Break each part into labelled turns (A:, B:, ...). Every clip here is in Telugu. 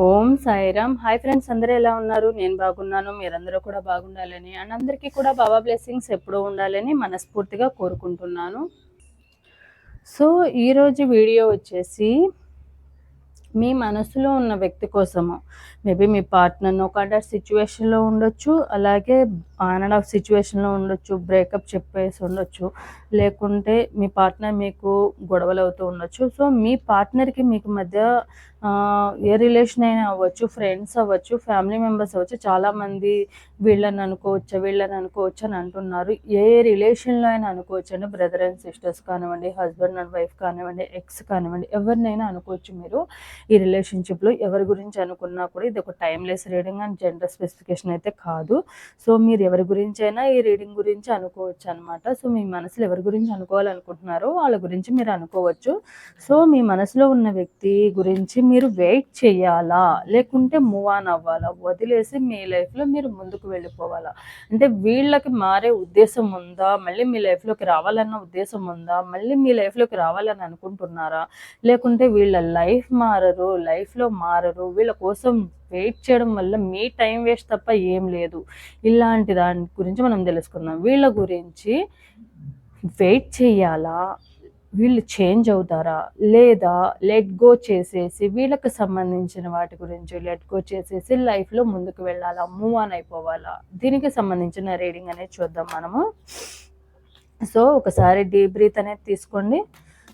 A: ఓం సాయిరామ్. హాయ్ ఫ్రెండ్స్ అందరూ ఎలా ఉన్నారు? నేను బాగున్నాను మీరందరూ కూడా బాగుండాలని అండ్ అందరికీ కూడా బాబా బ్లెస్సింగ్స్ ఎప్పుడూ ఉండాలని మనస్ఫూర్తిగా కోరుకుంటున్నాను. సో ఈరోజు వీడియో వచ్చేసి మీ మనసులో ఉన్న వ్యక్తి కోసము. మేబీ మీ పార్ట్నర్ ఒక అండర్ సిచ్యువేషన్లో ఉండొచ్చు అలాగే ఆన్ ఆఫ్ సిచ్యువేషన్లో ఉండొచ్చు బ్రేకప్ చెప్పేసి ఉండొచ్చు లేకుంటే మీ పార్ట్నర్ మీకు గొడవలు అవుతూ ఉండొచ్చు. సో మీ పార్ట్నర్కి మీకు మధ్య ఏ రిలేషన్ అయినా అవ్వచ్చు ఫ్రెండ్స్ అవ్వచ్చు ఫ్యామిలీ మెంబర్స్ అవ్వచ్చు చాలామంది వీళ్ళని అనుకోవచ్చు వీళ్ళని అనుకోవచ్చు అని అంటున్నారు. ఏ రిలేషన్లో అయినా అనుకోవచ్చు అండి. బ్రదర్ అండ్ సిస్టర్స్ కానివ్వండి హస్బెండ్ అండ్ వైఫ్ కానివ్వండి ఎక్స్ కానివ్వండి ఎవరినైనా అనుకోవచ్చు మీరు ఈ రిలేషన్షిప్లో. ఎవరి గురించి అనుకున్నా కూడా ఇది ఒక timeless reading and gender specification అయితే కాదు. సో మీరు ఎవరి గురించి అయినా ఈ రీడింగ్ గురించి అనుకోవచ్చు అనమాట సో మీ మనసులో ఎవరి గురించి అనుకోవాలనుకుంటున్నారో వాళ్ళ గురించి మీరు అనుకోవచ్చు. సో మీ మనసులో ఉన్న వ్యక్తి గురించి మీరు వెయిట్ చేయాలా? లేకుంటే మూవ్ ఆన్ అవ్వాలా? వదిలేసి మీ లైఫ్లో మీరు ముందుకు వెళ్ళిపోవాలా? అంటే వీళ్ళకి మారే ఉద్దేశం ఉందా? మళ్ళీ మీ లైఫ్లోకి రావాలన్న ఉద్దేశం ఉందా? మళ్ళీ మీ లైఫ్లోకి రావాలని అనుకుంటున్నారా? లేకుంటే వీళ్ళ లైఫ్ మారరు లైఫ్లో మారరు వీళ్ళ కోసం వెయిట్ చేయడం వల్ల మీ టైం వేస్ట్ తప్ప ఏం లేదు. ఇలాంటి దాని గురించి మనం తెలుసుకుందాం. వీళ్ళ గురించి వెయిట్ చేయాలా? వీళ్ళు చేంజ్ అవుతారా? లేదా లెట్ గో చేసేసి వీళ్ళకి సంబంధించిన వాటి గురించి లెట్ గో చేసేసి లైఫ్లో ముందుకు వెళ్ళాలా? మూవ్ ఆన్ అయిపోవాలా? దీనికి సంబంధించిన రీడింగ్ అనేది చూద్దాం మనము. సో ఒకసారి డీప్ బ్రీత్ అనేది తీసుకోండి.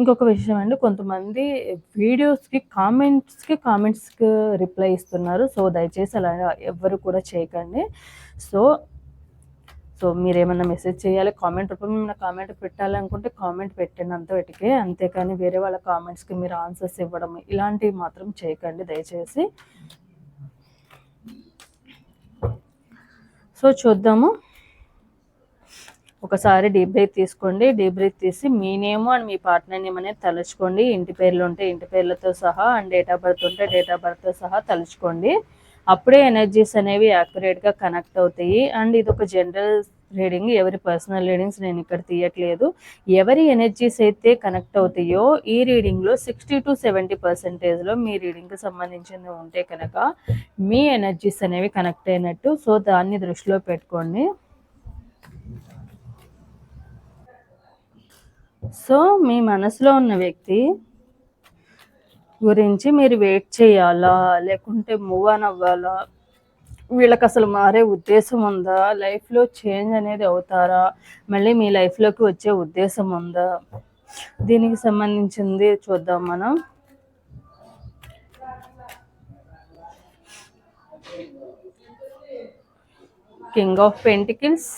A: ఇంకొక విషయం అండి కొంతమంది వీడియోస్కి కామెంట్స్కి కామెంట్స్కి రిప్లై ఇస్తున్నారు. సో దయచేసి అలా ఎవ్వరు కూడా చేయకండి. సో సో మీరు ఏమన్నా మెసేజ్ చేయాలి కామెంట్ రూపంలో ఏమైనా కామెంట్ పెట్టాలనుకుంటే కామెంట్ పెట్టండి అంత వెతికే అంతేకాని వేరే వాళ్ళ కామెంట్స్కి మీరు ఆన్సర్స్ ఇవ్వడం ఇలాంటివి మాత్రం చేయకండి దయచేసి. సో చూద్దాము. ఒకసారి డీప్ బ్రీత్ తీసుకోండి. డీప్ బ్రీత్ తీసి మీ నేమ్ అండ్ మీ పార్ట్నర్ నేమ్ అనేది తలుచుకోండి. ఇంటి పేర్లు ఉంటే ఇంటి పేర్లతో సహా అండ్ డేట్ ఆఫ్ బర్త్ ఉంటే డేట్ ఆఫ్ బర్త్తో సహా తలుచుకోండి. అప్పుడే ఎనర్జీస్ అనేవి యాక్యురేట్గా కనెక్ట్ అవుతాయి. అండ్ ఇది ఒక జనరల్ రీడింగ్ ఎవరి పర్సనల్ రీడింగ్స్ నేను ఇక్కడ తీయట్లేదు. ఎవరి ఎనర్జీస్ అయితే కనెక్ట్ అవుతాయో ఈ రీడింగ్లో సిక్స్టీ టు సెవెంటీ పర్సెంటేజ్లో మీ రీడింగ్కి సంబంధించింది ఉంటే కనుక మీ ఎనర్జీస్ అనేవి కనెక్ట్ అయినట్టు. సో దాన్ని దృష్టిలో పెట్టుకోండి. సో మీ మనసులో ఉన్న వ్యక్తి గురించి మీరు వెయిట్ చేయాలా? లేకుంటే మూవ్ ఆన్ అవ్వాలా? వీళ్ళకి అసలు మారే ఉద్దేశం ఉందా? లైఫ్లో చేంజ్ అనేది అవుతారా? మళ్ళీ మీ లైఫ్లోకి వచ్చే ఉద్దేశం ఉందా? దీనికి సంబంధించింది చూద్దాం మనం. King of pentacles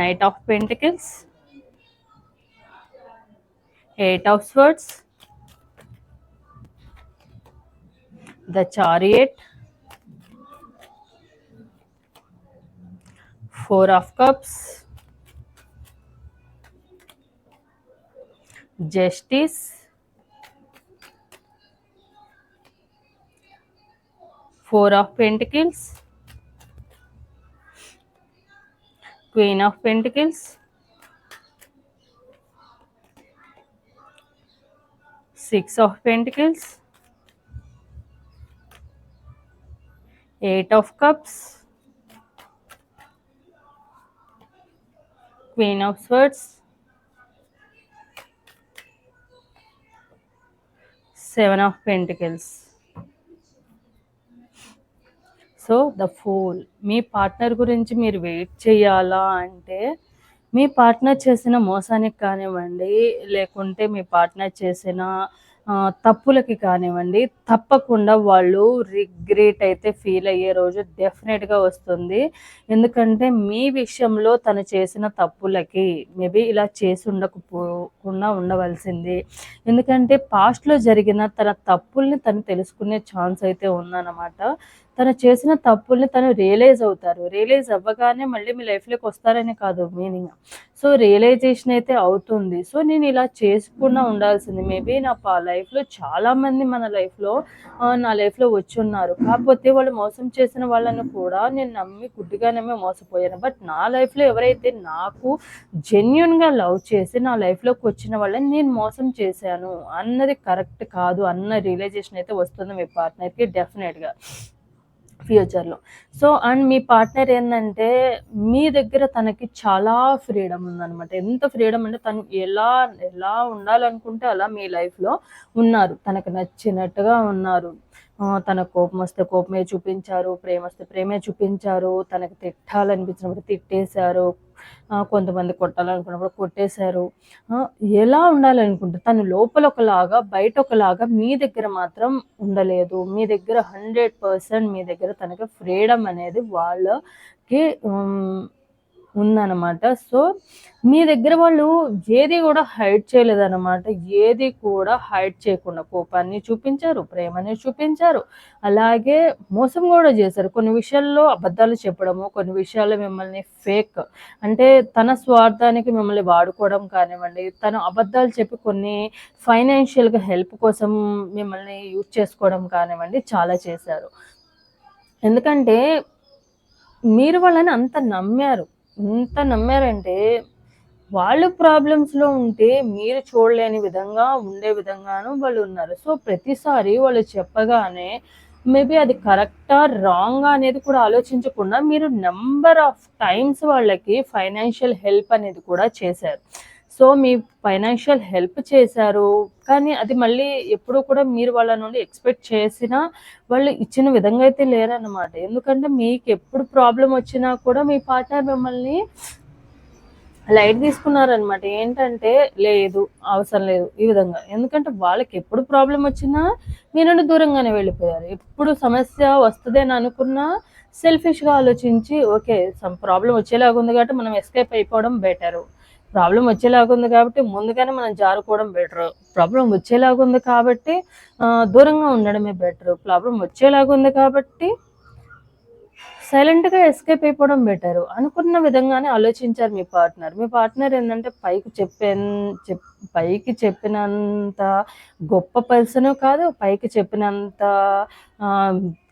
A: knight of pentacles Eight of Swords, the Chariot, Four of Cups, Justice, Four of Pentacles, Queen of Pentacles, Six of Pentacles, Eight of Cups, Queen of Swords, Seven of Pentacles. So the fool me partner గురించి మీరు వెయిట్ చేయాలా అంటే మీ పార్ట్నర్ చేసిన మోసానికి కానివ్వండి లేకుంటే మీ పార్ట్నర్ చేసిన తప్పులకి కానివ్వండి తప్పకుండా వాళ్ళు రిగ్రెట్ అయితే ఫీల్ అయ్యే రోజు డెఫినెట్గా వస్తుంది. ఎందుకంటే మీ విషయంలో తను చేసిన తప్పులకి మేబీ ఇలా చేసి ఉండకపోకుండా ఉండవలసింది. ఎందుకంటే పాస్ట్లో జరిగిన తన తప్పుల్ని తను తెలుసుకునే ఛాన్స్ అయితే ఉందన్నమాట. తను చేసిన తప్పుల్ని తను రియలైజ్ అవుతారు. రియలైజ్ అవ్వగానే మళ్ళీ మీ లైఫ్లోకి వస్తారని కాదు మీనింగ్. సో రియలైజేషన్ అయితే అవుతుంది. సో నేను ఇలా చేసుకున్నా ఉండాల్సింది. మేబీ నా లైఫ్లో చాలామంది మన లైఫ్లో నా లైఫ్లో వచ్చి ఉన్నారు కాకపోతే వాళ్ళు మోసం చేసిన వాళ్ళని కూడా నేను నమ్మి గుడ్డిగా నమ్మి మోసపోయాను. బట్ నా లైఫ్లో ఎవరైతే నాకు జెన్యున్గా లవ్ చేసి నా లైఫ్లోకి వచ్చిన వాళ్ళని నేను మోసం చేశాను. అన్నది కరెక్ట్ కాదు. అన్న రియలైజేషన్ అయితే వస్తుంది మీ పార్ట్నర్కి డెఫినెట్గా. ఫ్యూచర్లో సో అండ్ మీ పార్ట్నర్ ఏంటంటే మీ దగ్గర తనకి చాలా ఫ్రీడమ్ ఉందన్నమాట. ఎంత ఫ్రీడమ్ అంటే తను ఎలా ఎలా ఉండాలనుకుంటే అలా మీ లైఫ్లో ఉన్నారు. తనకు నచ్చినట్టుగా ఉన్నారు. తన కోపం వస్తే కోపమే చూపించారు ప్రేమ వస్తే ప్రేమే చూపించారు తనకు తిట్టాలనిపించినప్పుడు తిట్టేశారు కొంతమంది కొట్టాలనుకున్నప్పుడు కొట్టేశారు. ఎలా ఉండాలనుకుంటే తను లోపల ఒకలాగా బయట ఒకలాగా మీ దగ్గర మాత్రం ఉండలేదు. మీ దగ్గర హండ్రెడ్ పర్సెంట్ మీ దగ్గర తనకి ఫ్రీడమ్ అనేది వాళ్ళకి ఉందన్నమాట. సో మీ దగ్గర వాళ్ళు ఏది కూడా హైడ్ చేయలేదన్నమాట. ఏది కూడా హైడ్ చేయకుండా కోపాన్ని చూపించారు ప్రేమని చూపించారు. అలాగే మోసం కూడా చేశారు. కొన్ని విషయాల్లో అబద్ధాలు చెప్పడము కొన్ని విషయాల్లో మిమ్మల్ని ఫేక్ అంటే తన స్వార్థానికి మిమ్మల్ని వాడుకోవడం కానివ్వండి తను అబద్ధాలు చెప్పి కొన్ని ఫైనాన్షియల్గా హెల్ప్ కోసం మిమ్మల్ని యూజ్ చేసుకోవడం కానివ్వండి చాలా చేశారు. ఎందుకంటే మీరు వాళ్ళని అంత నమ్మారు. ఎంత నమ్మారంటే వాళ్ళు ప్రాబ్లమ్స్లో ఉంటే మీరు చూడలేని విధంగా ఉండే విధంగాను వాళ్ళు ఉన్నారు. సో ప్రతిసారి వాళ్ళు చెప్పగానే మేబీ అది కరెక్టా రాంగ్ అనేది కూడా ఆలోచించకుండా మీరు నెంబర్ ఆఫ్ టైమ్స్ వాళ్ళకి ఫైనాన్షియల్ హెల్ప్ అనేది కూడా చేశారు. సో మీ ఫైనాన్షియల్ హెల్ప్ చేశారు. కానీ అది మళ్ళీ ఎప్పుడూ కూడా మీరు వాళ్ళ నుండి ఎక్స్పెక్ట్ చేసినా వాళ్ళు ఇచ్చిన విధంగా అయితే లేరన్నమాట. ఎందుకంటే మీకు ఎప్పుడు ప్రాబ్లం వచ్చినా కూడా మీ పార్ట్నర్ మిమ్మల్ని లైట్ తీసుకున్నారనమాట ఏంటంటే లేదు అవసరం లేదు ఈ విధంగా. ఎందుకంటే వాళ్ళకి ఎప్పుడు ప్రాబ్లం వచ్చినా మీ నుండి దూరంగానే వెళ్ళిపోయారు. ఎప్పుడు సమస్య వస్తుందని అనుకున్నా సెల్ఫిష్గా ఆలోచించి ఓకే సమ్ ప్రాబ్లం వచ్చేలాగా ఉంది కాబట్టి మనం ఎస్కేప్ అయిపోవడం బెటరు. ప్రాబ్లం వచ్చేలాగుంది కాబట్టి ముందుగానే మనం జారుకోవడం బెటర్. ప్రాబ్లం వచ్చేలాగుంది కాబట్టి దూరంగా ఉండడమే బెటర్. ప్రాబ్లం వచ్చేలాగుంది కాబట్టి సైలెంట్గా ఎస్కేప్ అయిపోవడం బెటర్ అనుకున్న విధంగానే ఆలోచించారు మీ పార్ట్నర్. మీ పార్ట్నర్ ఏంటంటే పైకి చెప్పే పైకి చెప్పినంత గొప్ప పర్సన్ కాదు పైకి చెప్పినంత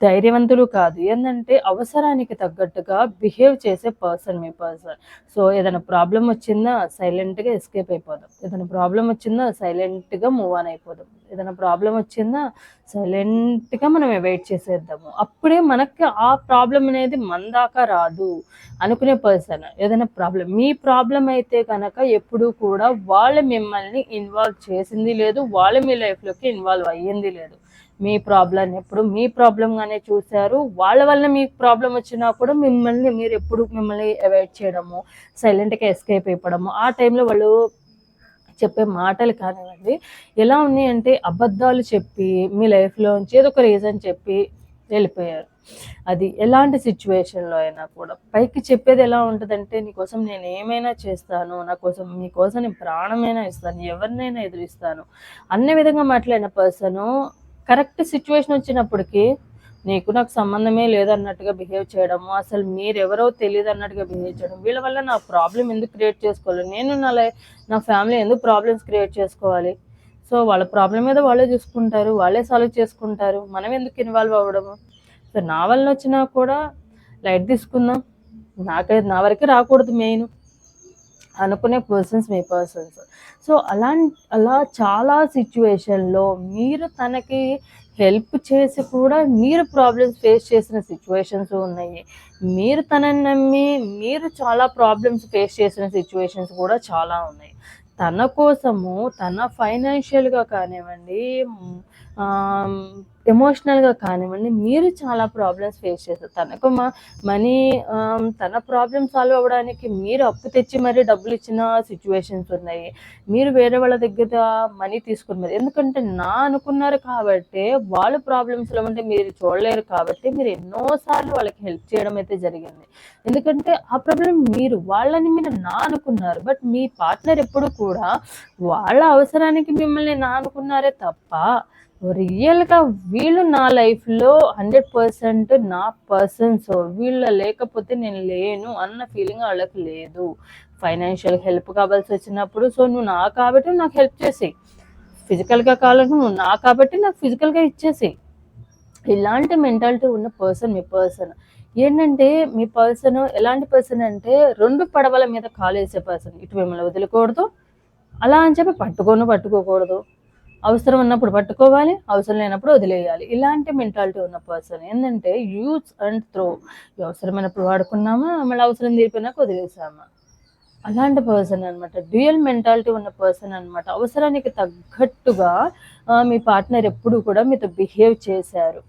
A: ధైర్యవంతులు కాదు. ఏంటంటే అవసరానికి తగ్గట్టుగా బిహేవ్ చేసే పర్సన్ మీ పర్సన్. సో ఏదైనా ప్రాబ్లం వచ్చిందా సైలెంట్గా ఎస్కేప్ అయిపోదాం. ఏదైనా ప్రాబ్లం వచ్చిందా సైలెంట్గా మూవ్ ఆన్ అయిపోదాం. ఏదైనా ప్రాబ్లం వచ్చిందా? సైలెంట్గా మనం వెయిట్ చేసేద్దాము. అప్పుడే మనకి ఆ ప్రాబ్లం అనేది మన దాకా రాదు అనుకునే పర్సన్ ఏదైనా ప్రాబ్లం. మీ ప్రాబ్లం అయితే కనుక ఎప్పుడు కూడా వాళ్ళు మిమ్మల్ని ఇన్వాల్వ్ చేసింది లేదు వాళ్ళు మీ లైఫ్లోకి ఇన్వాల్వ్ అయ్యింది లేదు. మీ ప్రాబ్లం ఎప్పుడు మీ ప్రాబ్లంగానే చూశారు. వాళ్ళ వల్ల మీకు ప్రాబ్లం వచ్చినా కూడా మిమ్మల్ని మీరు ఎప్పుడు మిమ్మల్ని అవాయిడ్ చేయడము సైలెంట్గా ఎస్కేప్ అయిపోవడము ఆ టైంలో వాళ్ళు చెప్పే మాటలు కానివ్వండి. ఎలా ఉన్నాయంటే అబద్ధాలు చెప్పి మీ లైఫ్లోంచి ఏదో ఒక రీజన్ చెప్పి వెళ్ళిపోయారు. అది ఎలాంటి సిచ్యువేషన్లో అయినా కూడా. పైకి చెప్పేది ఎలా ఉంటుందంటే నీకోసం నేను ఏమైనా చేస్తాను నా కోసం నీకోసం నేను ప్రాణమైనా ఇస్తాను ఎవరినైనా ఎదురిస్తాను అన్న విధంగా మాట్లాడిన పర్సను కరెక్ట్ సిచ్యువేషన్ వచ్చినప్పటికీ నీకు నాకు సంబంధమే లేదన్నట్టుగా బిహేవ్ చేయడము అసలు మీరెవరో తెలియదు అన్నట్టుగా బిహేవ్ చేయడం వీళ్ళ వల్ల నా ప్రాబ్లం ఎందుకు క్రియేట్ చేసుకోవాలి? నేను నా నా ఫ్యామిలీ ఎందుకు ప్రాబ్లమ్స్ క్రియేట్ చేసుకోవాలి? సో వాళ్ళ ప్రాబ్లం మీద వాళ్ళే చూసుకుంటారు వాళ్ళే సాల్వ్ చేసుకుంటారు మనం ఎందుకు ఇన్వాల్వ్ అవ్వడము? సో నా వల్ల వచ్చినా కూడా లైట్ తీసుకుందాం. నాకైతే నా వరకే రాకూడదు మెయిన్ అనుకునే పర్సన్స్ మీ పర్సన్స్. సో అలా అలా చాలా సిచ్యువేషన్లో మీరు తనకి హెల్ప్ చేసి కూడా మీరు ప్రాబ్లమ్స్ ఫేస్ చేసిన సిచ్యువేషన్స్ ఉన్నాయి. మీరు తనని నమ్మి మీరు చాలా ప్రాబ్లమ్స్ ఫేస్ చేసిన సిచ్యువేషన్స్ కూడా చాలా ఉన్నాయి. తన కోసము తన ఫైనాన్షియల్గా కానివ్వండి ఎమోషనల్‌గా కానివ్వండి, మీరు చాలా ప్రాబ్లమ్స్ ఫేస్ చేస్తారు తనకు మా మనీ తన ప్రాబ్లమ్ సాల్వ్ అవ్వడానికి మీరు అప్పు తెచ్చి మరీ డబ్బులు ఇచ్చిన సిచ్యువేషన్స్ ఉన్నాయి. మీరు వేరే వాళ్ళ దగ్గర మనీ తీసుకున్నారు మరి ఎందుకంటే నా అనుకున్నారు కాబట్టి వాళ్ళు ప్రాబ్లమ్స్‌లో ఉంటే మీరు చూడలేరు కాబట్టి మీరు ఎన్నోసార్లు వాళ్ళకి హెల్ప్ చేయడం అయితే జరిగింది. ఎందుకంటే ఆ ప్రాబ్లం మీరు వాళ్ళని మీరు నా అనుకున్నారు. బట్ మీ పార్ట్నర్ ఎప్పుడు కూడా వాళ్ళ అవసరానికి మిమ్మల్ని నా అనుకున్నారే తప్ప రియల్‌గా వీళ్ళు నా లైఫ్‌లో 100% నా పర్సన్స్. వీళ్ళు లేకపోతే నేను లేను అన్న ఫీలింగ్ వాళ్ళకి లేదు. ఫైనాన్షియల్ హెల్ప్ కావాల్సి వచ్చినప్పుడు సో, నువ్వు నా కాబట్టి నాకు హెల్ప్ చేసి ఫిజికల్‌గా కావాలంటే నువ్వు నా కాబట్టి నాకు ఫిజికల్‌గా ఇచ్చేసి ఇలాంటి మెంటాలిటీ ఉన్న పర్సన్ మీ పర్సన్. ఏంటంటే మీ పర్సన్ ఎలాంటి పర్సన్ అంటే రెండు పడవల మీద కాలేసే పర్సన్. ఇటు మిమ్మల్ని వదిలకూడదు అలా అని చెప్పి పట్టుకోను పట్టుకోకూడదు. అవసరం ఉన్నప్పుడు పట్టుకోవాలి. అవసరం లేనప్పుడు వదిలేయాలి. ఇలాంటి మెంటాలిటీ ఉన్న పర్సన్. ఏందంటే యూజ్ అండ్ త్రో. అవసరమైనప్పుడు వాడుకున్నామా, మళ్ళీ అవసరం తీరిపోయినాక వదిలేసామా. అలాంటి పర్సన్ అనమాట. డ్యూయల్ మెంటాలిటీ ఉన్న పర్సన్ అనమాట. అవసరానికి తగ్గట్టుగా మీ పార్ట్నర్ ఎప్పుడు కూడా మీతో బిహేవ్ చేశారు.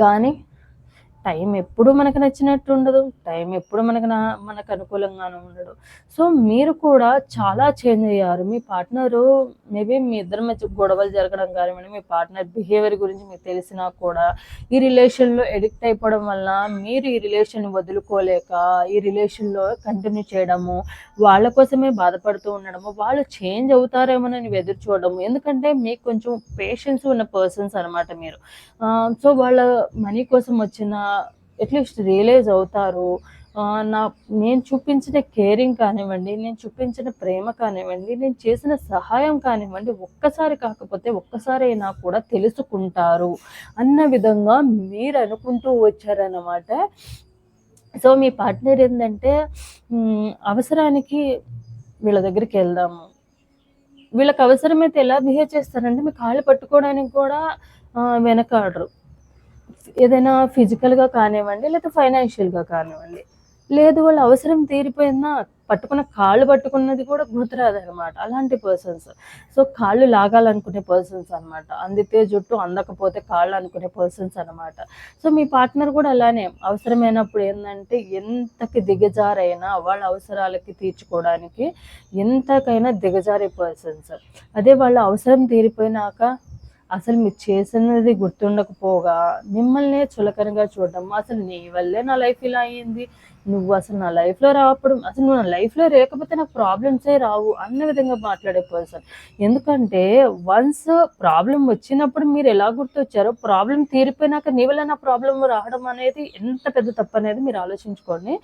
A: కానీ టైం ఎప్పుడు మనకు నచ్చినట్టు ఉండదు. టైం ఎప్పుడు మనకు నా మనకు అనుకూలంగానే ఉండదు సో, మీరు కూడా చాలా చేంజ్ అయ్యారు. మీ పార్ట్నరు మేబీ మీ ఇద్దరి మధ్య గొడవలు జరగడం కానివ్వండి, మీ పార్ట్నర్ బిహేవియర్ గురించి మీకు తెలిసినా కూడా ఈ రిలేషన్‌లో ఎడిక్ట్ అయిపోవడం వల్ల మీరు ఈ రిలేషన్ వదులుకోలేక ఈ రిలేషన్‌లో కంటిన్యూ చేయడము, వాళ్ళ కోసమే బాధపడుతూ ఉండడము, వాళ్ళు చేంజ్ అవుతారేమోనని ఎదురు చూడడము. ఎందుకంటే మీకు కొంచెం పేషెన్స్ ఉన్న పర్సన్స్ అనమాట మీరు. సో, వాళ్ళ మనీ కోసం వచ్చిన అట్‌లీస్ట్ రియలైజ్ అవుతారు. నా నేను చూపించిన కేరింగ్ కానివ్వండి, నేను చూపించిన ప్రేమ కానివ్వండి, నేను చేసిన సహాయం కానివ్వండి, ఒక్కసారి కాకపోతే ఒక్కసారైనా కూడా తెలుసుకుంటారు అన్న విధంగా మీరు అనుకుంటూ వచ్చారన్నమాట సో, మీ పార్ట్నర్ ఏంటంటే అవసరానికి వీళ్ళ దగ్గరికి వెళ్దాము వీళ్ళకి అవసరమైతే ఎలా బిహేవ్ చేస్తారంటే మీ కాళ్ళు పట్టుకోవడానికి కూడా వెనకాడరు. ఏదైనా ఫిజికల్‌గా కానివ్వండి, లేతే ఫైనాన్షియల్‌గా కానివ్వండి. లేదు వాళ్ళ అవసరం తీరిపోయినా పట్టుకున్న కాళ్ళు పట్టుకున్నది కూడా గుర్తురాదు అనమాట అలాంటి పర్సన్స్. సో, కాళ్ళు లాగాలనుకునే పర్సన్స్ అనమాట. అందితే జుట్టు, అందకపోతే కాళ్ళు అనుకునే పర్సన్స్ అనమాట. సో, మీ పార్ట్నర్ కూడా అలానే అవసరమైనప్పుడు ఏంటంటే ఎంతకి దిగజారైనా వాళ్ళ అవసరాలకి తీర్చుకోవడానికి ఎంతకైనా దిగజారే పర్సన్స్. అదే వాళ్ళ అవసరం తీరిపోయినాక అసలు మీరు చేసినది గుర్తుండకపోగా మిమ్మల్నే చులకనగా చూడడం. అసలు నీ వల్లే నా లైఫ్ ఇలా అయింది. నువ్వు అసలు నా లైఫ్‌లో రావడం అసలు నువ్వు నా లైఫ్‌లో లేకపోతే నాకు ప్రాబ్లమ్సే రావు అన్న విధంగా మాట్లాడే పర్సన్. ఎందుకంటే వన్స్ ప్రాబ్లం వచ్చినప్పుడు మీరు ఎలా గుర్తొచ్చారో ప్రాబ్లమ్ తీరిపోయినాక నీ వల్ల నా ప్రాబ్లం రావడం అనేది ఎంత పెద్ద తప్పనేది మీరు ఆలోచించుకోండి.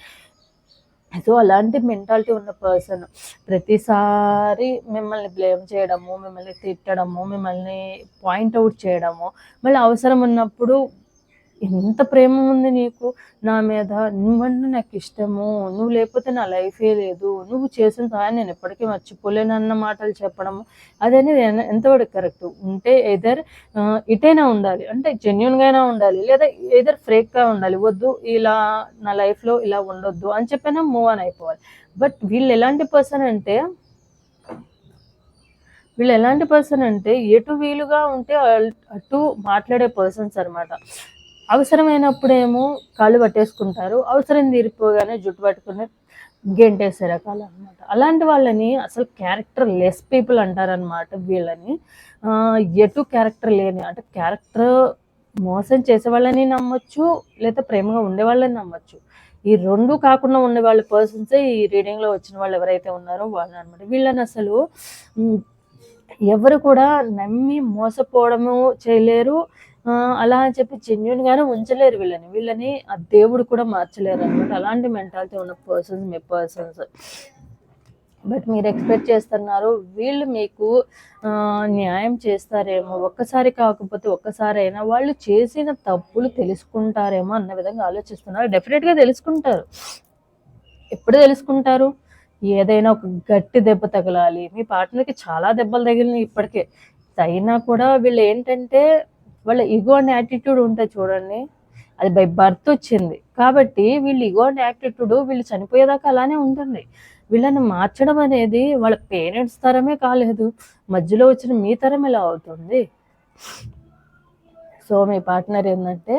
A: సో, అలాంటి మెంటాలిటీ ఉన్న పర్సన్. ప్రతిసారి మిమ్మల్ని బ్లేమ్ చేయడము, మిమ్మల్ని తిట్టడము, మిమ్మల్ని పాయింట్ చేయడము, మళ్ళీ అవసరం ఉన్నప్పుడు ఎంత ప్రేమ ఉంది నీకు నా మీద, నువ్వంటే నాకిష్టము, నువ్వు లేకపోతే నా లైఫే లేదు, నువ్వు చేసిన సహాయం నేను ఎప్పటికీ మర్చిపోలేను అన్న మాటలు చెప్పడము. అదనేది ఎంతవరకు కరెక్ట్? ఉంటే ఎదర్ ఇటైనా ఉండాలి. అంటే జెన్యున్గా అయినా ఉండాలి. లేదా ఎదర్ ఫ్రేక్గా ఉండాలి. వద్దు ఇలా నా లైఫ్‌లో ఇలా ఉండొద్దు అని చెప్పైనా మూవ్ ఆన్ అయిపోవాలి. బట్ వీళ్ళు ఎలాంటి పర్సన్ అంటే వీళ్ళు ఎలాంటి పర్సన్ అంటే ఎటు వీలుగా ఉంటే అటు మాట్లాడే పర్సన్స్ అనమాట. అవసరమైనప్పుడేమో కాళ్ళు పట్టేసుకుంటారు. అవసరం తీరిపోగానే జుట్టు పట్టుకునే గెంటేసే రకాలనమాట. అలాంటి వాళ్ళని అసలు క్యారెక్టర్ లెస్ పీపుల్ అంటారనమాట వీళ్ళని. ఎటు క్యారెక్టర్ లేని అంటే క్యారెక్టర్ మోసం చేసే వాళ్ళని నమ్మొచ్చు, లేదా ప్రేమగా ఉండేవాళ్ళని నమ్మొచ్చు. ఈ రెండు కాకుండా ఉండే వాళ్ళ పర్సన్సే ఈ రీడింగ్‌లో వచ్చిన వాళ్ళు ఎవరైతే ఉన్నారో వాళ్ళనమాట. వీళ్ళని అసలు ఎవరు కూడా నమ్మి మోసపోవడము చేయలేరు. అలా అని చెప్పి జెన్యున్గానే ఉంచలేరు వీళ్ళని. వీళ్ళని ఆ దేవుడు కూడా మార్చలేరు అనమాట అలాంటి మెంటాలిటీ ఉన్న పర్సన్స్ మీ పర్సన్స్. బట్ మీరు ఎక్స్‌పెక్ట్ చేస్తున్నారు వీళ్ళు మీకు న్యాయం చేస్తారేమో, ఒక్కసారి కాకపోతే ఒక్కసారైనా వాళ్ళు చేసిన తప్పులు తెలుసుకుంటారేమో అన్న విధంగా ఆలోచిస్తున్నారు. డెఫినెట్గా తెలుసుకుంటారు. ఎప్పుడు తెలుసుకుంటారు? ఏదైనా ఒక గట్టి దెబ్బ తగలాలి. మీ పార్ట్నర్‌కి చాలా దెబ్బలు తగిలినాయి ఇప్పటికే. అయినా కూడా వీళ్ళు ఏంటంటే వాళ్ళ ఇగో అండ్ యాటిట్యూడ్ ఉంటుంది చూడండి. అది బై బర్త్ వచ్చింది. కాబట్టి వీళ్ళు ఇగో అండ్ యాటిట్యూడ్ వీళ్ళు చనిపోయేదాకా అలానే ఉంటుంది. వీళ్ళని మార్చడం అనేది వాళ్ళ పేరెంట్స్ తరమే కాలేదు. మధ్యలో వచ్చిన మీ తరం ఎలా అవుతుంది? సో మీ పార్ట్నర్ ఏంటంటే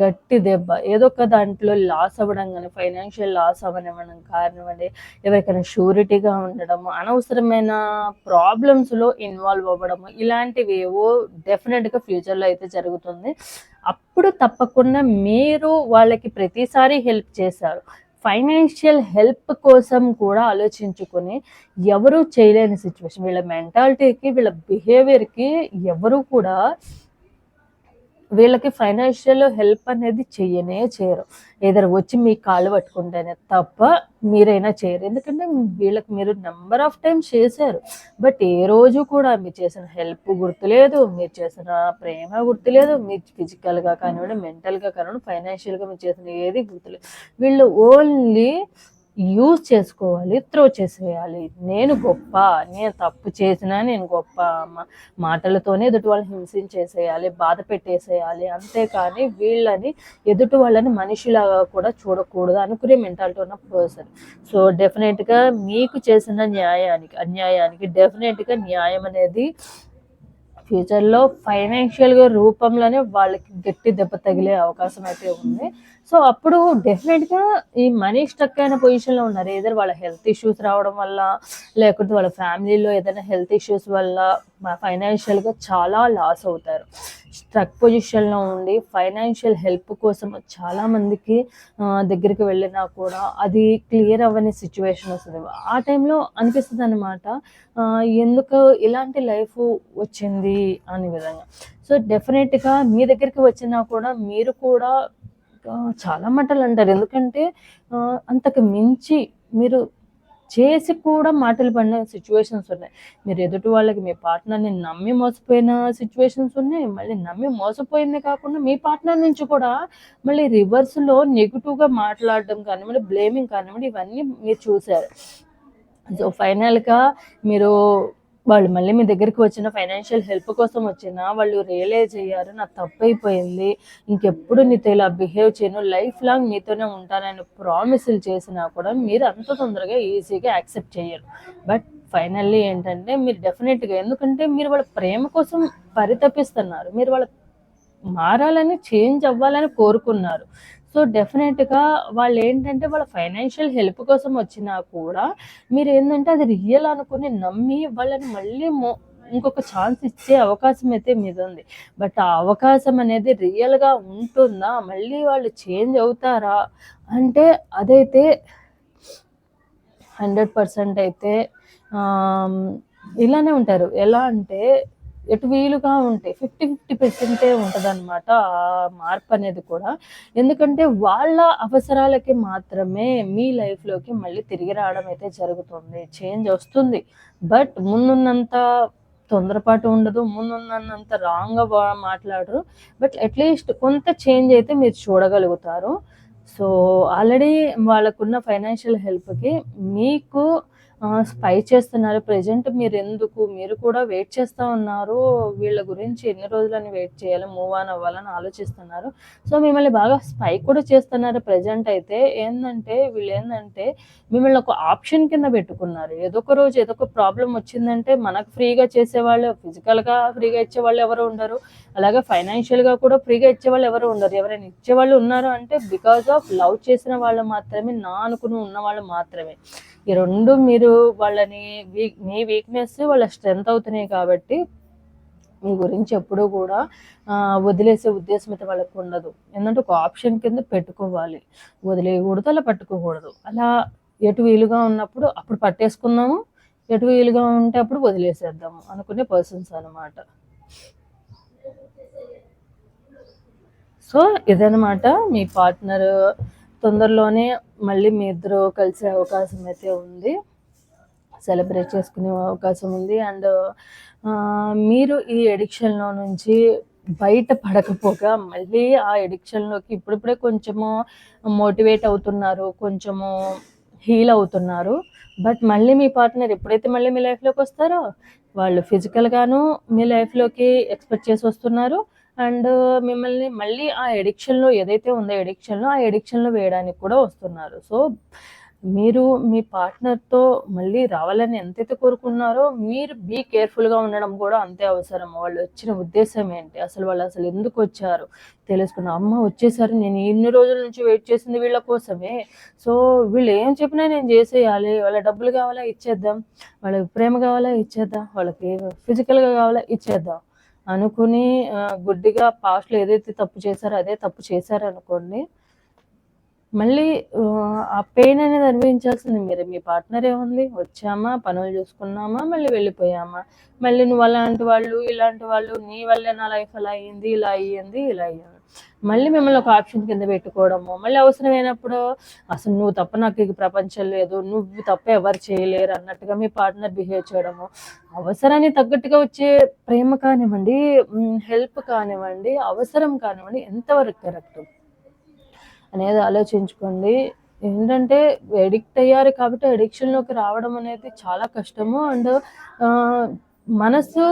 A: గట్టి దెబ్బ. ఏదో ఒక దాంట్లో లాస్ అవ్వడం కానీ ఫైనాన్షియల్ లాస్ అవ్వనివ్వడం కారణమండి ఎవరికైనా షూరిటీగా ఉండడం అనవసరమైన ప్రాబ్లమ్స్లో ఇన్వాల్వ్ అవ్వడము ఇలాంటివి ఏవో డెఫినెట్గా ఫ్యూచర్లో అయితే జరుగుతుంది. అప్పుడు తప్పకుండా మీరు వాళ్ళకి ప్రతిసారి హెల్ప్ చేశారు. ఫైనాన్షియల్ హెల్ప్ కోసం కూడా ఆలోచించుకొని ఎవరు చేయలేని సిచ్యువేషన్. వీళ్ళ మెంటాలిటీకి వీళ్ళ బిహేవియర్కి ఎవరు కూడా వీళ్ళకి ఫైనాన్షియల్ హెల్ప్ అనేది చేయనే చేయరు. ఏదైనా వచ్చి మీ కాళ్ళు పట్టుకుంటేనే తప్ప మీరైనా చేయరు. ఎందుకంటే వీళ్ళకి మీరు నెంబర్ ఆఫ్ టైమ్స్ చేశారు. బట్ ఏ రోజు కూడా మీరు చేసిన హెల్ప్ గుర్తులేదు మీరు చేసిన ప్రేమ గుర్తులేదు మీరు ఫిజికల్గా కానివ్వండి మెంటల్గా కానివ్వండి ఫైనాన్షియల్గా మీరు చేసిన ఏది గుర్తులేదు. వీళ్ళు ఓన్లీ యూజ్ చేసుకోవాలి త్రో చేసేయాలి. నేను గొప్ప నేను తప్పు చేసినా నేను గొప్ప. మాటలతోనే ఎదుటి వాళ్ళని హింసించేసేయాలి బాధ పెట్టేసేయాలి. అంతేకాని వీళ్ళని ఎదుటి వాళ్ళని మనిషిలాగా కూడా చూడకూడదు అనుకునే మెంటాలిటీ ఉన్న పర్సన్ సో డెఫినెట్గా మీకు చేసిన న్యాయానికి అన్యాయానికి డెఫినెట్గా న్యాయం అనేది ఫ్యూచర్లో ఫైనాన్షియల్గా రూపంలోనే వాళ్ళకి గట్టి దెబ్బ తగిలే అవకాశం అయితే ఉంది. సో అప్పుడు డెఫినెట్గా ఈ మనీ స్టక్ అయిన పొజిషన్లో ఉన్నారు ఏదైనా వాళ్ళ హెల్త్ ఇష్యూస్ రావడం వల్ల లేకపోతే వాళ్ళ ఫ్యామిలీలో ఏదైనా హెల్త్ ఇష్యూస్ వల్ల ఫైనాన్షియల్గా చాలా లాస్ అవుతారు. స్ట్రక్ పొజిషన్లో ఉండి ఫైనాన్షియల్ హెల్ప్ కోసం చాలామందికి దగ్గరికి వెళ్ళినా కూడా అది క్లియర్ అవ్వని సిచ్యువేషన్ వస్తుంది. ఆ టైంలో అనిపిస్తుంది అనమాట ఎందుకు ఇలాంటి లైఫ్ వచ్చింది? అనే విధంగా. సో డెఫినెట్గా మీ దగ్గరికి వచ్చినా కూడా మీరు కూడా చాలా మాటలు అంటారు. ఎందుకంటే అంతకు మించి మీరు చేసి కూడా మాటలు పడిన సిచ్యువేషన్స్ ఉన్నాయి. మీరు ఎదుటి వాళ్ళకి మీ పార్ట్నర్ని నమ్మి మోసపోయిన సిచ్యువేషన్స్ ఉన్నాయి. మళ్ళీ నమ్మి మోసపోయింది కాకుండా మీ పార్ట్నర్ నుంచి కూడా మళ్ళీ రివర్స్లో నెగిటివ్గా మాట్లాడడం కానివ్వండి బ్లేమింగ్ కానివ్వండి ఇవన్నీ మీరు చూశారు. సో ఫైనల్గా మీరు వాళ్ళు మళ్ళీ మీ దగ్గరికి వచ్చిన ఫైనాన్షియల్ హెల్ప్ కోసం వచ్చినా వాళ్ళు రియలైజ్ అయ్యారు నా తప్పు అయిపోయింది ఇంకెప్పుడు నీతో ఇలా బిహేవ్ చేయను. లైఫ్ లాంగ్ మీతోనే ఉంటానని ప్రామిసులు చేసినా కూడా మీరు అంత తొందరగా ఈజీగా యాక్సెప్ట్ చేయరు. బట్ ఫైనల్లీ ఏంటంటే మీరు డెఫినెట్గా ఎందుకంటే మీరు వాళ్ళ ప్రేమ కోసం పరితపిస్తున్నారు. మీరు వాళ్ళ మారాలని చేంజ్ అవ్వాలని కోరుకున్నారు. సో డెఫినెట్గా వాళ్ళు ఏంటంటే వాళ్ళ ఫైనాన్షియల్ హెల్ప్ కోసం వచ్చినా కూడా మీరు ఏంటంటే అది రియల్ అనుకుని నమ్మి వాళ్ళని మళ్ళీ మో ఇంకొక ఛాన్స్ ఇచ్చే అవకాశం అయితే మీద ఉంది బట్ ఆ అవకాశం అనేది రియల్గా ఉంటుందా? మళ్ళీ వాళ్ళు చేంజ్ అవుతారా? అంటే అదైతే హండ్రెడ్ పర్సెంట్ అయితే ఇలానే ఉంటారు. ఎలా అంటే ఎటు వీలుగా ఉంటే ఫిఫ్టీ ఫిఫ్టీ పర్సెంటే ఉంటుంది అనమాట మార్పు అనేది కూడా. ఎందుకంటే వాళ్ళ అవసరాలకి మాత్రమే మీ లైఫ్లోకి మళ్ళీ తిరిగి రావడం అయితే జరుగుతుంది చేంజ్ వస్తుంది. బట్ ముందున్నంత తొందరపాటు ఉండదు ముందున్నంత రాంగ్గా మాట్లాడరు. బట్ అట్లీస్ట్ కొంత చేంజ్ అయితే మీరు చూడగలుగుతారు. సో ఆల్రెడీ వాళ్ళకున్న ఫైనాన్షియల్ హెల్ప్కి మీకు స్పై చేస్తున్నారు. ప్రజెంట్ మీరు ఎందుకు? మీరు కూడా వెయిట్ చేస్తూ ఉన్నారు. వీళ్ళ గురించి ఎన్ని రోజులని వెయిట్ చేయాలి? మూవ్ ఆన్ అవ్వాలని ఆలోచిస్తున్నారు. సో మిమ్మల్ని బాగా స్పై కూడా చేస్తున్నారు ప్రజెంట్ అయితే. ఏంటంటే వీళ్ళు ఏంటంటే మిమ్మల్ని ఒక ఆప్షన్ కింద పెట్టుకున్నారు. ఏదో ఒక రోజు ఏదో ఒక ప్రాబ్లం వచ్చిందంటే మనకు ఫ్రీగా చేసేవాళ్ళు ఫిజికల్గా ఫ్రీగా ఇచ్చేవాళ్ళు ఎవరు ఉండరు. అలాగే ఫైనాన్షియల్గా కూడా ఫ్రీగా ఇచ్చేవాళ్ళు ఎవరు ఉండరు. ఎవరైనా ఇచ్చేవాళ్ళు ఉన్నారు అంటే బికాస్ ఆఫ్ లవ్ చేసిన వాళ్ళు మాత్రమే నా అనుకుని ఉన్న వాళ్ళు మాత్రమే. ఈ రెండు మీరు వాళ్ళని వీక్ మీ వీక్నెస్ వాళ్ళ స్ట్రెంత్ అవుతున్నాయి కాబట్టి మీ గురించి ఎప్పుడూ కూడా వదిలేసే ఉద్దేశం అయితే వాళ్ళకు ఉండదు. ఎందుకంటే ఒక ఆప్షన్ కింద పెట్టుకోవాలి. వదిలేయకూడదు అలా పట్టుకోకూడదు. అలా ఎటు వీలుగా ఉన్నప్పుడు అప్పుడు పట్టేసుకుందాము ఎటు వీలుగా ఉంటే అప్పుడు వదిలేసేద్దాము అనుకునే పర్సన్స్ అనమాట సో ఇదనమాట మీ పార్ట్నర్ తొందరలోనే మళ్ళీ మీ ఇద్దరు కలిసే అవకాశం అయితే ఉంది. సెలబ్రేట్ చేసుకునే అవకాశం ఉంది. అండ్ మీరు ఈ ఎడిక్షన్లో నుంచి బయట పడకపోగా మళ్ళీ ఆ ఎడిక్షన్లోకి ఇప్పుడిప్పుడే కొంచెము మోటివేట్ అవుతున్నారు కొంచెము హీల్ అవుతున్నారు. బట్ మళ్ళీ మీ పార్ట్నర్ ఎప్పుడైతే మళ్ళీ మీ లైఫ్లోకి వస్తారో వాళ్ళు ఫిజికల్గాను మీ లైఫ్లోకి ఎక్స్పెక్ట్ చేసి వస్తున్నారు. అండ్ మిమ్మల్ని మళ్ళీ ఆ ఎడిక్షన్లో ఏదైతే ఉందో ఎడిక్షన్లో ఆ ఎడిక్షన్లో వేయడానికి కూడా వస్తున్నారు. సో మీరు మీ పార్ట్నర్తో మళ్ళీ రావాలని ఎంతైతే కోరుకున్నారో మీరు బీ కేర్ఫుల్గా ఉండడం కూడా అంతే అవసరం. వాళ్ళు వచ్చిన ఉద్దేశం ఏంటి? అసలు వాళ్ళు అసలు ఎందుకు వచ్చారు? తెలుసుకున్న అమ్మ వచ్చేసారు. నేను ఇన్ని రోజుల నుంచి వెయిట్ చేసింది వీళ్ళ కోసమే. సో వీళ్ళు ఏం చెప్పినా నేను చేసేయాలి. వాళ్ళ డబ్బులు కావాలా ఇచ్చేద్దాం. వాళ్ళకి ప్రేమ కావాలా ఇచ్చేద్దాం. వాళ్ళకి ఫిజికల్గా కావాలా ఇచ్చేద్దాం. అనుకుని గుడ్డిగా పాస్ట్లో ఏదైతే తప్పు చేశారో అదే తప్పు చేశారనుకోండి మళ్ళీ ఆ, ఆ పెయిన్ అనేది అనుభవించాల్సింది మీరు. మీ పార్ట్నర్ ఏముంది? వచ్చామా? పనులు చూసుకున్నామా? మళ్ళీ వెళ్ళిపోయామా? మళ్ళీ నువ్వు అలాంటి వాళ్ళు ఇలాంటి వాళ్ళు నీ వల్లే నా లైఫ్ అలా అయ్యింది ఇలా అయ్యింది ఇలా అయ్యింది. మళ్ళీ మిమ్మల్ని ఒక ఆప్షన్ కింద పెట్టుకోవడము. మళ్ళీ అవసరమైనప్పుడు అసలు నువ్వు తప్ప నాకు ఇక ప్రపంచం లేదు నువ్వు తప్ప ఎవరు చేయలేరు అన్నట్టుగా మీ పార్ట్నర్ బిహేవ్ చేయడము. అవసరాన్ని తగ్గట్టుగా వచ్చే ప్రేమ కానివ్వండి హెల్ప్ కానివ్వండి అవసరం కానివ్వండి ఎంతవరకు కరెక్ట్ అనేది ఆలోచించుకోండి. ఏంటంటే ఎడిక్ట్ అయ్యారు కాబట్టి అడిక్షన్లోకి రావడం అనేది చాలా కష్టము. అండ్ మనసు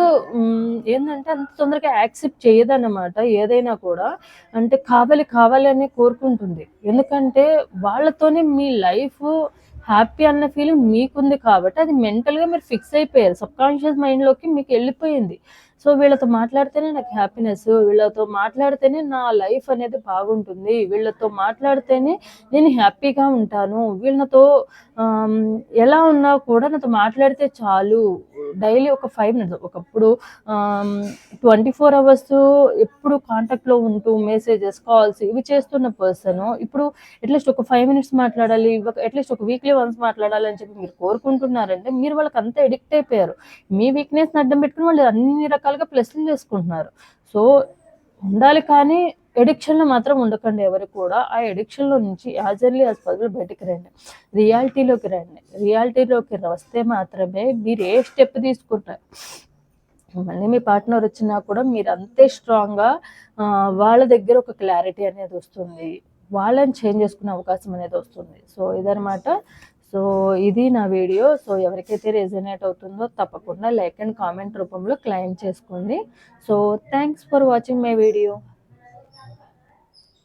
A: ఏంటంటే అంత తొందరగా యాక్సెప్ట్ చేయదన్నమాట ఏదైనా కూడా. అంటే కావాలి కావాలి అని కోరుకుంటుంది. ఎందుకంటే వాళ్ళతోనే మీ లైఫ్ హ్యాపీ అన్న ఫీలింగ్ మీకుంది కాబట్టి అది మెంటల్గా మీరు ఫిక్స్ అయిపోయారు. సబ్కాన్షియస్ మైండ్లోకి మీకు వెళ్ళిపోయింది. సో వీళ్ళతో మాట్లాడితేనే నాకు హ్యాపీనెస్ వీళ్ళతో మాట్లాడితేనే నా లైఫ్ అనేది బాగుంటుంది. వీళ్ళతో మాట్లాడితేనే నేను హ్యాపీగా ఉంటాను. వీళ్ళతో ఎలా ఉన్నా కూడా నాతో మాట్లాడితే చాలు. డైలీ ఒక ఫైవ్ మినిట్స్ ఒకప్పుడు ట్వంటీ ఫోర్ అవర్స్ ఎప్పుడు కాంటాక్ట్లో ఉంటూ మెసేజెస్ కాల్స్ ఇవి చేస్తున్న పర్సన్ ఇప్పుడు అట్లీస్ట్ ఒక ఫైవ్ మినిట్స్ మాట్లాడాలి అట్లీస్ట్ ఒక వీక్లీ వన్స్ మాట్లాడాలి అని చెప్పి మీరు కోరుకుంటున్నారంటే మీరు వాళ్ళకి అంత ఎడిక్ట్ అయిపోయారు. మీ వీక్నెస్ని అడ్డం పెట్టుకుని వాళ్ళు అన్ని రకాల రకాలుగా ప్లస్లు చేసుకుంటున్నారు. సో ఉండాలి కానీ ఎడిక్షన్లో మాత్రం ఉండకండి ఎవరు కూడా. ఆ ఎడిక్షన్లో నుంచి యాజ్ ఎర్లీ యాజ్ పాసిబుల్ బయటికి రండి. రియాలిటీలోకి రండి. రియాలిటీలోకి వస్తే మాత్రమే మీరు ఏ స్టెప్ తీసుకుంటారు? మళ్ళీ మీ పార్ట్నర్ వచ్చినా కూడా మీరు అంతే స్ట్రాంగ్గా వాళ్ళ దగ్గర ఒక క్లారిటీ అనేది వస్తుంది. వాళ్ళని చేంజ్ చేసుకునే అవకాశం అనేది వస్తుంది. సో ఇదనమాట సో ఇది నా వీడియో. సో ఎవరికైతే రెజనేట్ అవుతుందో తప్పకుండా లైక్ అండ్ కామెంట్ రూపంలో క్లైమ్ చేసుకోండి. So thanks for watching my video